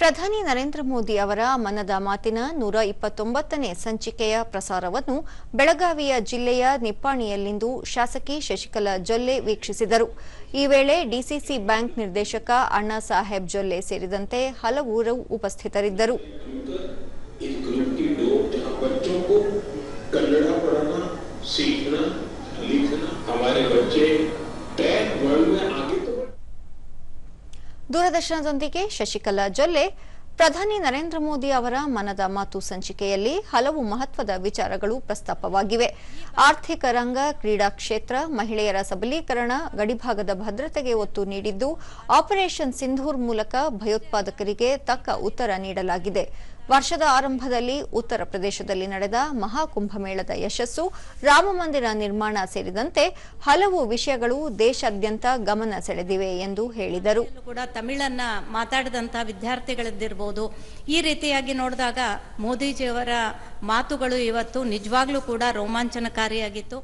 ಪ್ರಧಾನಿ ನರೇಂದ್ರ ಮೋದಿ ಅವರ ಮನದ ಮಾತಿನ ನೂರ ಇಪ್ಪತ್ತೊಂಬತ್ತನೇ ಸಂಚಿಕೆಯ ಪ್ರಸಾರವನ್ನು ಬೆಳಗಾವಿಯ ಜಿಲ್ಲೆಯ ನಿಪ್ಪಾಣಿಯಲ್ಲಿಂದು ಶಾಸಕಿ ಶಶಿಕಲಾ ಜೊಲ್ಲೆ ವೀಕ್ಷಿಸಿದರು. ಈ ವೇಳೆ ಡಿಸಿಸಿ ಬ್ಯಾಂಕ್ ನಿರ್ದೇಶಕ ಅಣ್ಣಾ ಸಾಹೇಬ್ ಜೊಲ್ಲೆ ಸೇರಿದಂತೆ ಹಲವರು ಉಪಸ್ಥಿತರಿದ್ದರು. ದೂರದರ್ಶನದೊಂದಿಗೆ ಶಶಿಕಲಾ ಜೊಲ್ಲೆ, ಪ್ರಧಾನಿ ನರೇಂದ್ರ ಮೋದಿ ಅವರ ಮನದ ಮಾತು ಸಂಚಿಕೆಯಲ್ಲಿ ಹಲವು ಮಹತ್ವದ ವಿಚಾರಗಳು ಪ್ರಸ್ತಾಪವಾಗಿವೆ. ಆರ್ಥಿಕ ರಂಗ, ಕ್ರೀಡಾ ಕ್ಷೇತ್ರ, ಮಹಿಳೆಯರ ಸಬಲೀಕರಣ, ಗಡಿಭಾಗದ ಭದ್ರತೆಗೆ ಒತ್ತು ನೀಡಿದ್ದು, ಆಪರೇಷನ್ ಸಿಂಧೂರ್ ಮೂಲಕ ಭಯೋತ್ಪಾದಕರಿಗೆ ತಕ್ಕ ಉತ್ತರ ನೀಡಲಾಗಿದೆ. ವರ್ಷದ ಆರಂಭದಲ್ಲಿ ಉತ್ತರ ಪ್ರದೇಶದಲ್ಲಿ ನಡೆದ ಮಹಾಕುಂಭಮೇಳದ ಯಶಸ್ಸು ರಾಮಮಂದಿರ ನಿರ್ಮಾಣ ಸೇರಿದಂತೆ ಹಲವು ವಿಷಯಗಳು ದೇಶಾದ್ಯಂತ ಗಮನ ಸೆಳೆದಿವೆ ಎಂದು ಹೇಳಿದರು. ಕೂಡ ತಮಿಳನ್ನ ಮಾತಾಡಿದಂತಹ ವಿದ್ಯಾರ್ಥಿಗಳಿದ್ದಿರ್ಬೋದು, ಈ ರೀತಿಯಾಗಿ ನೋಡಿದಾಗ ಮೋದಿಜಿಯವರ ಮಾತುಗಳು ಇವತ್ತು ನಿಜವಾಗ್ಲೂ ಕೂಡ ರೋಮಾಂಚನಕಾರಿಯಾಗಿತ್ತು.